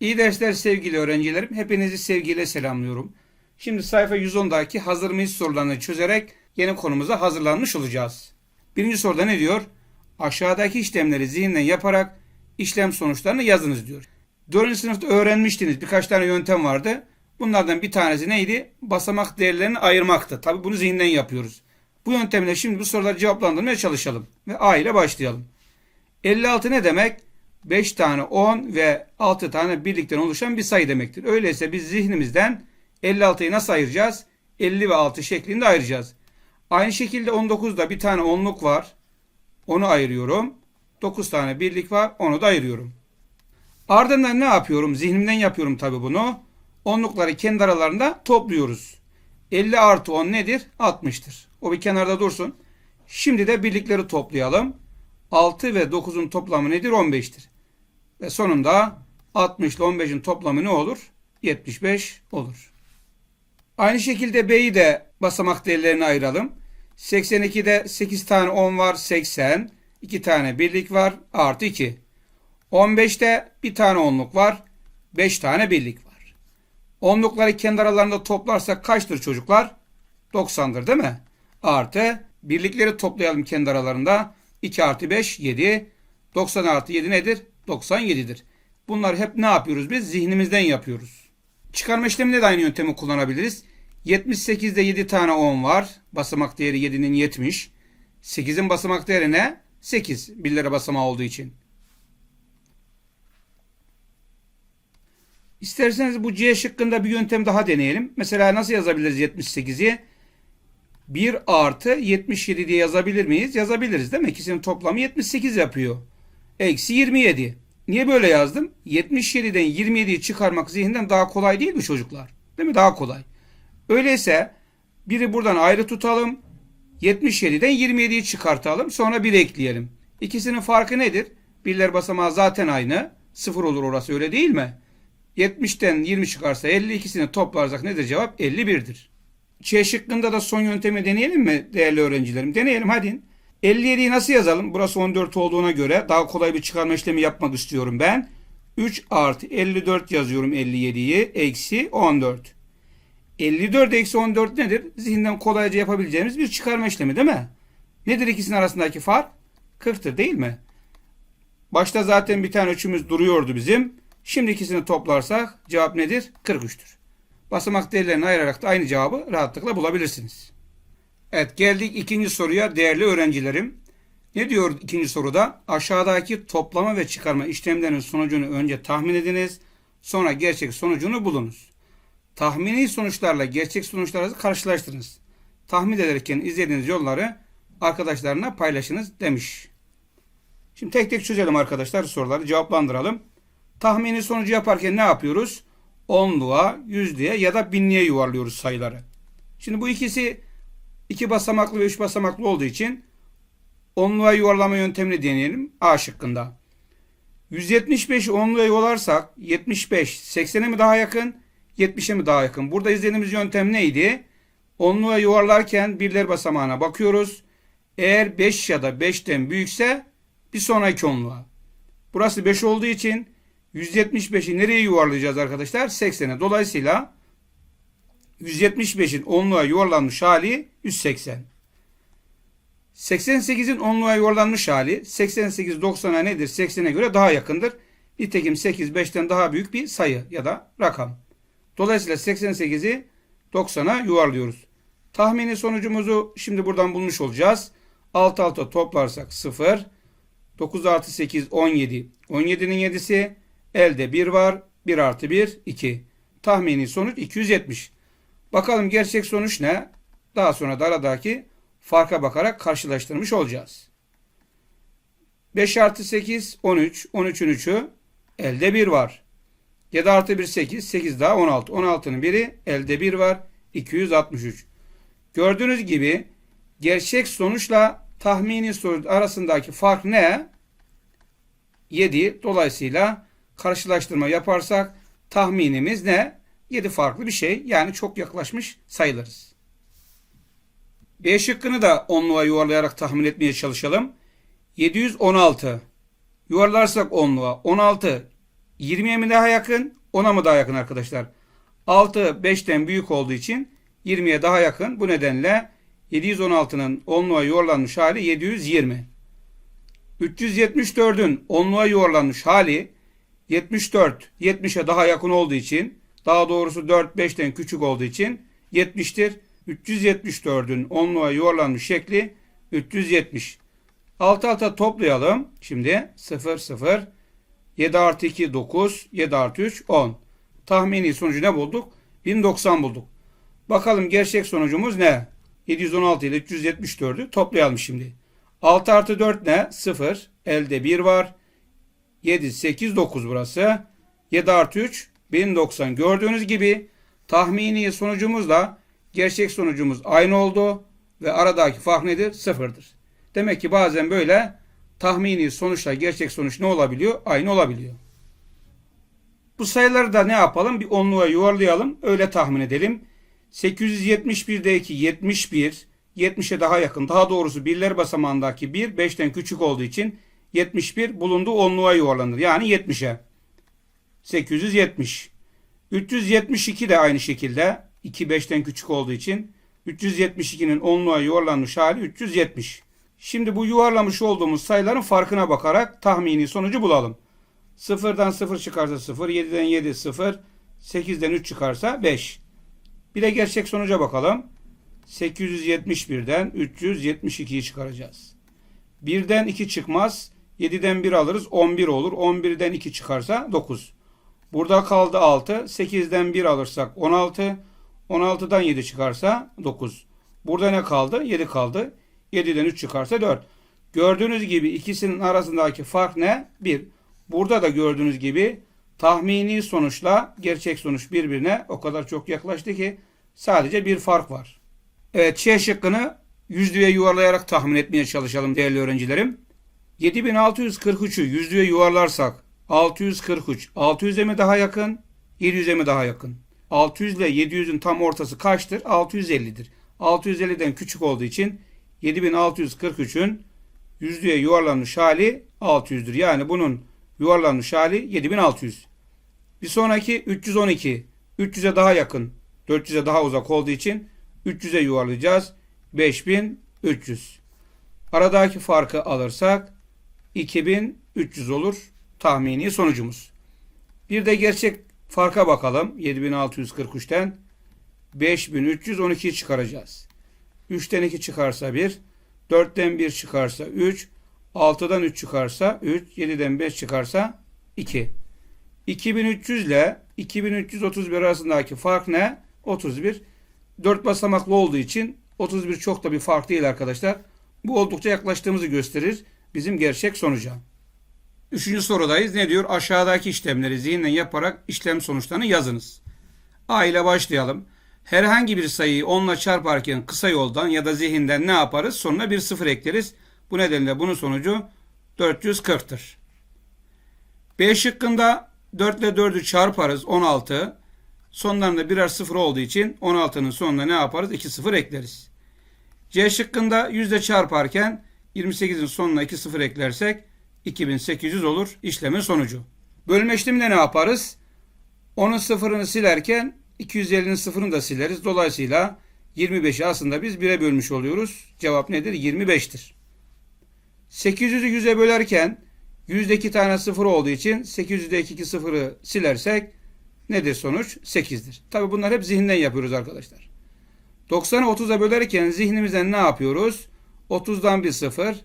İyi dersler sevgili öğrencilerim. Hepinizi sevgiyle selamlıyorum. Şimdi sayfa 110'daki hazır mıyız sorularını çözerek yeni konumuza hazırlanmış olacağız. Birinci soruda ne diyor? Aşağıdaki işlemleri zihinden yaparak işlem sonuçlarını yazınız diyor. Dördüncü sınıfta öğrenmiştiniz. Birkaç tane yöntem vardı. Bunlardan bir tanesi neydi? Basamak değerlerini ayırmaktı. Tabi bunu zihinden yapıyoruz. Bu yöntemle şimdi bu soruları cevaplandırmaya çalışalım. Ve A ile başlayalım. 56 ne demek? 5 tane 10 ve 6 tane birlikten oluşan bir sayı demektir. Öyleyse biz zihnimizden 56'yı nasıl ayıracağız? 50 ve 6 şeklinde ayıracağız. Aynı şekilde 19'da bir tane onluk var. Onu ayırıyorum. 9 tane birlik var. Onu da ayırıyorum. Ardından ne yapıyorum? Zihnimden yapıyorum tabi bunu. Onlukları kendi aralarında topluyoruz. 50 artı 10 nedir? 60'tır. O bir kenarda dursun. Şimdi de birlikleri toplayalım. 6 ve 9'un toplamı nedir? 15'tir. Ve sonunda 60 ile 15'in toplamı ne olur? 75 olur. Aynı şekilde B'yi de basamak değerlerine ayıralım. 82'de 8 tane 10 var 80. 2 tane birlik var artı 2. 15'te bir tane onluk var. 5 tane birlik var. Onlukları kendi aralarında toplarsak kaçtır çocuklar? 90'dır değil mi? Artı birlikleri toplayalım kendi aralarında. 2 artı 5 7. 90 artı 7 nedir? 97'dir. Bunları hep ne yapıyoruz biz? Zihnimizden yapıyoruz. Çıkarma işleminde de aynı yöntemi kullanabiliriz. 78'de 7 tane 10 var. Basamak değeri 7'nin 70. 8'in basamak değeri ne? 8. Birlere basamağı olduğu için. İsterseniz bu C şıkkında bir yöntem daha deneyelim. Mesela nasıl yazabiliriz 78'i? 1 artı 77 diye yazabilir miyiz? Yazabiliriz değil mi? İkisinin toplamı 78 yapıyor. Eksi 27. Niye böyle yazdım? 77'den 27'yi çıkarmak zihinden daha kolay değil mi çocuklar? Değil mi? Daha kolay. Öyleyse biri buradan ayrı tutalım. 77'den 27'yi çıkartalım. Sonra 1 ekleyelim. İkisinin farkı nedir? Birler basamağı zaten aynı. 0 olur orası öyle değil mi? 70'ten 20 çıkarsa 50 ikisini toplarsak nedir cevap? 51'dir. Ç şıkkında da son yöntemi deneyelim mi değerli öğrencilerim? Deneyelim hadi. 57'yi nasıl yazalım? Burası 14 olduğuna göre daha kolay bir çıkarma işlemi yapmak istiyorum ben. 3 artı 54 yazıyorum 57'yi. Eksi 14. 54 eksi 14 nedir? Zihinden kolayca yapabileceğimiz bir çıkarma işlemi değil mi? Nedir ikisinin arasındaki fark? 40'tır değil mi? Başta zaten bir tane üçümüz duruyordu bizim. Şimdi ikisini toplarsak cevap nedir? 43'tür. Basamak değerlerini ayırarak da aynı cevabı rahatlıkla bulabilirsiniz. Evet geldik ikinci soruya değerli öğrencilerim. Ne diyor ikinci soruda? Aşağıdaki toplama ve çıkarma işlemlerinin sonucunu önce tahmin ediniz. Sonra gerçek sonucunu bulunuz. Tahmini sonuçlarla gerçek sonuçları karşılaştırınız. Tahmin ederken izlediğiniz yolları arkadaşlarına paylaşınız demiş. Şimdi tek tek çözelim arkadaşlar soruları cevaplandıralım. Tahmini sonucu yaparken ne yapıyoruz? Onluğa, yüzlüğe ya da binliğe yuvarlıyoruz sayıları. Şimdi bu ikisi iki basamaklı ve üç basamaklı olduğu için onluğa yuvarlama yöntemini deneyelim. A şıkkında. 175'i onluğa yuvarlarsak 75 80'e mi daha yakın? 70'e mi daha yakın? Burada izlediğimiz yöntem neydi? Onluğa yuvarlarken birler basamağına bakıyoruz. Eğer 5 ya da 5'ten büyükse bir sonraki onluğa. Burası 5 olduğu için 175'i nereye yuvarlayacağız arkadaşlar? 80'e. Dolayısıyla 175'in onluğa yuvarlanmış hali 180. 88'in onluğa yuvarlanmış hali 88 90'a nedir? 80'e göre daha yakındır. Nitekim 8 5'ten daha büyük bir sayı ya da rakam. Dolayısıyla 88'i 90'a yuvarlıyoruz. Tahmini sonucumuzu şimdi buradan bulmuş olacağız. 6 6 toplarsak 0. 9 artı 8 17. 17'nin 7'si elde 1 var. 1 artı 1 2. Tahmini sonuç 270. Bakalım gerçek sonuç ne? Daha sonra da aradaki farka bakarak karşılaştırmış olacağız. 5 artı 8 13. 13'ün 3'ü elde 1 var. 7 artı 1 8. 8 daha 16. 16'nın biri elde 1 var. 263. Gördüğünüz gibi gerçek sonuçla tahmini sonuç arasındaki fark ne? 7. Dolayısıyla karşılaştırma yaparsak tahminimiz ne? 7 farklı bir şey. Yani çok yaklaşmış sayılırız. B şıkkını da onluğa yuvarlayarak tahmin etmeye çalışalım. 716. Yuvarlarsak onluğa. 16 20'ye mi daha yakın 10'a mı daha yakın arkadaşlar? 6 5'ten büyük olduğu için 20'ye daha yakın. Bu nedenle 716'nın onluğa yuvarlanmış hali 720. 374'ün onluğa yuvarlanmış hali 74 70'e daha yakın olduğu için daha doğrusu 4 5'ten küçük olduğu için 70'tir. 374'ün onluğa yuvarlanmış şekli 370. Alt alta toplayalım. Şimdi 0 0 7 artı 2 9 7 artı 3 10. Tahmini sonucu ne bulduk? 1090 bulduk. Bakalım gerçek sonucumuz ne? 716 ile 374'ü toplayalım şimdi. 6 artı 4 ne? 0. Elde 1 var. 7, 8, 9 burası. 7 artı 3, 1090. Gördüğünüz gibi tahmini sonucumuzla gerçek sonucumuz aynı oldu. Ve aradaki fark nedir? Sıfırdır. Demek ki bazen böyle tahmini sonuçla gerçek sonuç ne olabiliyor? Aynı olabiliyor. Bu sayıları da ne yapalım? Bir onluğa yuvarlayalım. Öyle tahmin edelim. 871'deki 71, 70'e daha yakın. Daha doğrusu birler basamağındaki 1, 5'ten küçük olduğu için 71 bulunduğu onluğa yuvarlanır. Yani 70'e. 870. 372 de aynı şekilde 2 5'ten küçük olduğu için 372'nin onluğa yuvarlanmış hali 370. Şimdi bu yuvarlamış olduğumuz sayıların farkına bakarak tahmini sonucu bulalım. 0'dan 0 çıkarsa 0, 7'den 7 0, 8'den 3 çıkarsa 5. Bir de gerçek sonuca bakalım. 871'den 372'yi çıkaracağız. 1'den 2 çıkmaz. 7'den 1 alırız 11 olur. 11'den 2 çıkarsa 9. Burada kaldı 6. 8'den 1 alırsak 16. 16'dan 7 çıkarsa 9. Burada ne kaldı? 7 kaldı. 7'den 3 çıkarsa 4. Gördüğünüz gibi ikisinin arasındaki fark ne? 1. Burada da gördüğünüz gibi tahmini sonuçla gerçek sonuç birbirine o kadar çok yaklaştı ki sadece bir fark var. Evet Ç şıkkını yüzlüğe yuvarlayarak tahmin etmeye çalışalım değerli öğrencilerim. 7643'ü yüzlüğe yuvarlarsak 643 600'e mi daha yakın 700'e mi daha yakın? 600 ile 700'ün tam ortası kaçtır? 650'dir. 650'den küçük olduğu için 7643'ün yüzlüğe yuvarlanmış hali 600'dür. Yani bunun yuvarlanmış hali 7600. Bir sonraki 312. 300'e daha yakın. 400'e daha uzak olduğu için 300'e yuvarlayacağız. 5300. Aradaki farkı alırsak 2300 olur tahmini sonucumuz. Bir de gerçek farka bakalım. 7643'ten 5312'yi çıkaracağız. 3'ten 2 çıkarsa 1, 4'ten 1 çıkarsa 3, 6'dan 3 çıkarsa 3, 7'den 5 çıkarsa 2. 2300 ile 2331 arasındaki fark ne? 31. 4 basamaklı olduğu için 31 çok da bir fark değil arkadaşlar. Bu oldukça yaklaştığımızı gösterir bizim gerçek sonuca. Üçüncü sorudayız. Ne diyor? Aşağıdaki işlemleri zihinden yaparak işlem sonuçlarını yazınız. A ile başlayalım. Herhangi bir sayıyı 10 ile çarparken kısa yoldan ya da zihinden ne yaparız? Sonuna bir sıfır ekleriz. Bu nedenle bunun sonucu 440'tır. B şıkkında 4 ile 4'ü çarparız 16. Sonlarında birer sıfır olduğu için 16'nın sonuna ne yaparız? 2 sıfır ekleriz. C şıkkında 100 ile çarparken 28'in sonuna 2 sıfır eklersek 2800 olur işlemin sonucu. Bölme işleminde ne yaparız? 10'un sıfırını silerken 250'nin sıfırını da sileriz. Dolayısıyla 25'i aslında biz 1'e bölmüş oluyoruz. Cevap nedir? 25'tir. 800'ü 100'e bölerken 100'de 2 tane sıfır olduğu için 800'deki 2 sıfırı silersek nedir sonuç? 8'dir. Tabi bunlar hep zihinden yapıyoruz arkadaşlar. 90'ı 30'a bölerken zihnimizden ne yapıyoruz? 30'dan bir sıfır,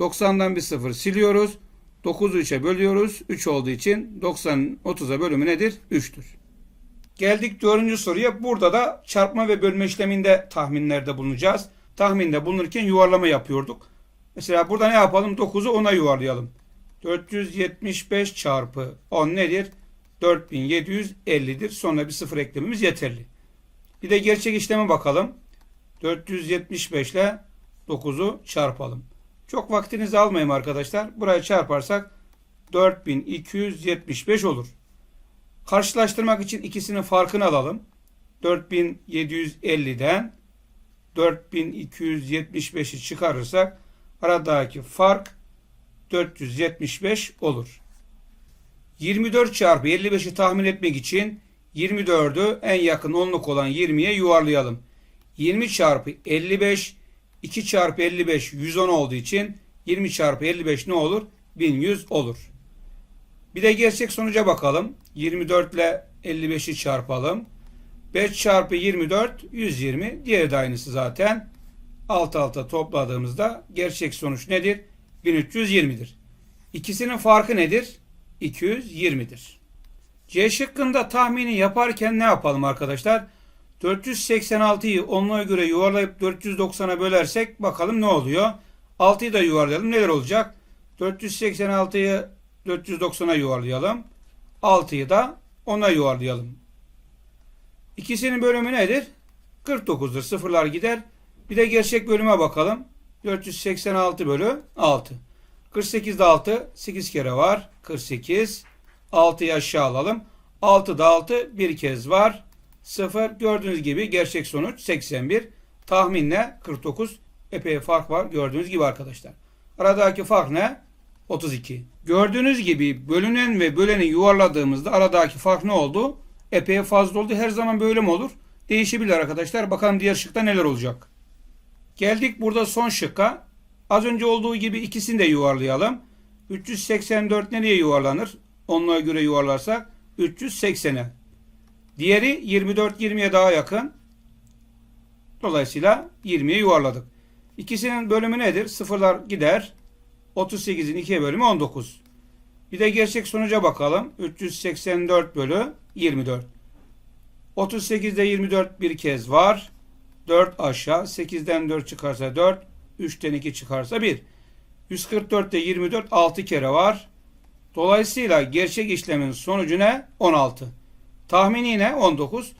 90'dan bir sıfır siliyoruz. 9'u 3'e bölüyoruz. 3 olduğu için 90'ın 30'a bölümü nedir? 3'tür. Geldik dördüncü soruya. Burada da çarpma ve bölme işleminde tahminlerde bulunacağız. Tahminde bulunurken yuvarlama yapıyorduk. Mesela burada ne yapalım? 9'u 10'a yuvarlayalım. 475 çarpı 10 nedir? 4750'dir. Sonra bir sıfır eklememiz yeterli. Bir de gerçek işleme bakalım. 475 ile 9'u çarpalım. Çok vaktinizi almayayım arkadaşlar. Burayı çarparsak 4275 olur. Karşılaştırmak için ikisinin farkını alalım. 4750'den 4275'i çıkarırsak aradaki fark 475 olur. 24 çarpı 55'i tahmin etmek için 24'ü en yakın onluk olan 20'ye yuvarlayalım. 20 çarpı 55 2 çarpı 55 110 olduğu için 20 çarpı 55 ne olur? 1100 olur. Bir de gerçek sonuca bakalım. 24 ile 55'i çarpalım. 5 çarpı 24 120. Diğeri de aynısı zaten. Alt alta topladığımızda gerçek sonuç nedir? 1320'dir. İkisinin farkı nedir? 220'dir. C şıkkında tahmini yaparken ne yapalım arkadaşlar? 486'yı onluğa göre yuvarlayıp 490'a bölersek bakalım ne oluyor? 6'yı da yuvarlayalım. Neler olacak? 486'yı 490'a yuvarlayalım. 6'yı da 10'a yuvarlayalım. İkisinin bölümü nedir? 49'dur. Sıfırlar gider. Bir de gerçek bölüme bakalım. 486 bölü 6. 48'de 6 8 kere var. 48. 6'yı aşağı alalım. 6'da 6 bir kez var. 0. Gördüğünüz gibi gerçek sonuç 81. Tahminle 49. Epey fark var. Gördüğünüz gibi arkadaşlar. Aradaki fark ne? 32. Gördüğünüz gibi bölünen ve böleni yuvarladığımızda aradaki fark ne oldu? Epey fazla oldu. Her zaman böyle mi olur? Değişebilir arkadaşlar. Bakalım diğer şıkta neler olacak. Geldik burada son şıkka. Az önce olduğu gibi ikisini de yuvarlayalım. 384 nereye yuvarlanır? Onluğa göre yuvarlarsak 380'e. Diğeri 24 20'ye daha yakın. Dolayısıyla 20'ye yuvarladık. İkisinin bölümü nedir? Sıfırlar gider. 38'in 2'ye bölümü 19. Bir de gerçek sonuca bakalım. 384 bölü 24. 38'de 24 bir kez var. 4 aşağı. 8'den 4 çıkarsa 4. 3'ten 2 çıkarsa 1. 144'te 24 6 kere var. Dolayısıyla gerçek işlemin sonucu ne? 16. Tahmini ne? 19.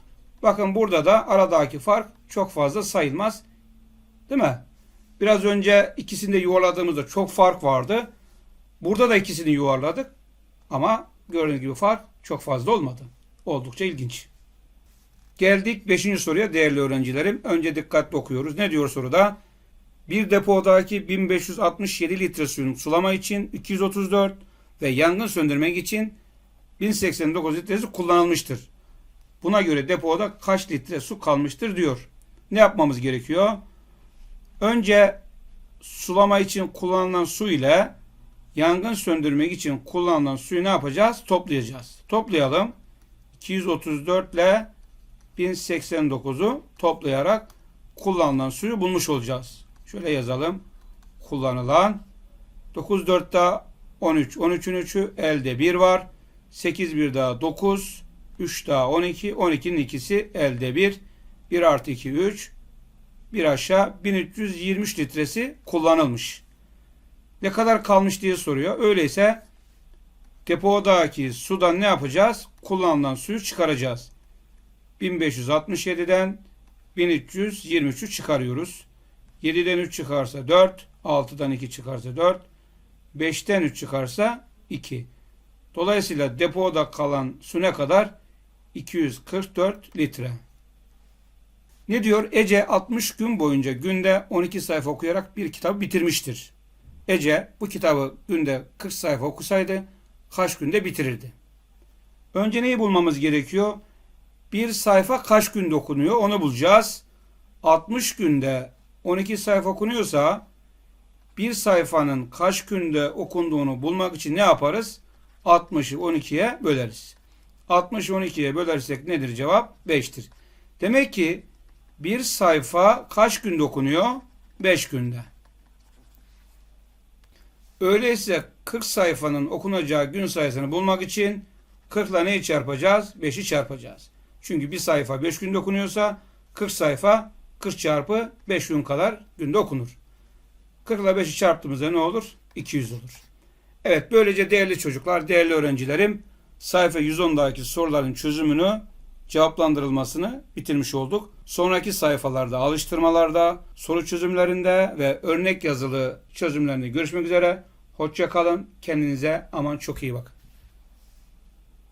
Bakın burada da aradaki fark çok fazla sayılmaz. Değil mi? Biraz önce ikisini de yuvarladığımızda çok fark vardı. Burada da ikisini yuvarladık. Ama gördüğünüz gibi fark çok fazla olmadı. Oldukça ilginç. Geldik 5. soruya değerli öğrencilerim. Önce dikkatli okuyoruz. Ne diyor soruda? Bir depodaki 1567 litre suyun sulama için 234 ve yangın söndürmek için 1089 litresi kullanılmıştır. Buna göre depoda kaç litre su kalmıştır diyor. Ne yapmamız gerekiyor? Önce sulama için kullanılan su ile yangın söndürmek için kullanılan suyu ne yapacağız? Toplayacağız. Toplayalım. 234 ile 1089'u toplayarak kullanılan suyu bulmuş olacağız. Şöyle yazalım. Kullanılan 9 4 daha 13. 13'ün 3'ü elde 1 var. 8 bir daha 9. 3 daha 12. 12'nin ikisi elde 1. 1 artı 2 3. Bir aşağı 1323 litresi kullanılmış. Ne kadar kalmış diye soruyor. Öyleyse depodaki sudan ne yapacağız? Kullanılan suyu çıkaracağız. 1567'den 1323'ü çıkarıyoruz. 7'den 3 çıkarsa 4, 6'dan 2 çıkarsa 4, 5'ten 3 çıkarsa 2. Dolayısıyla depoda kalan su ne kadar? 244 litre. Ne diyor? Ece 60 gün boyunca günde 12 sayfa okuyarak bir kitabı bitirmiştir. Ece bu kitabı günde 40 sayfa okusaydı kaç günde bitirirdi? Önce neyi bulmamız gerekiyor? Bir sayfa kaç günde okunuyor onu bulacağız. 60 günde 12 sayfa okunuyorsa bir sayfanın kaç günde okunduğunu bulmak için ne yaparız? 60'ı 12'ye böleriz. 60'ı 12'ye bölersek nedir cevap? 5'tir. Demek ki bir sayfa kaç günde okunuyor? 5 günde. Öyleyse 40 sayfanın okunacağı gün sayısını bulmak için 40 ile neyi çarpacağız? 5'i çarpacağız. Çünkü bir sayfa 5 günde okunuyorsa 40 sayfa 40 çarpı 5 gün kadar günde okunur. 40 ile 5'i çarptığımızda ne olur? 200 olur. Evet böylece değerli çocuklar, değerli öğrencilerim sayfa 110'daki soruların çözümünü cevaplandırılmasını bitirmiş olduk. Sonraki sayfalarda, alıştırmalarda, soru çözümlerinde ve örnek yazılı çözümlerinde görüşmek üzere. Hoşça kalın. Kendinize aman çok iyi bakın.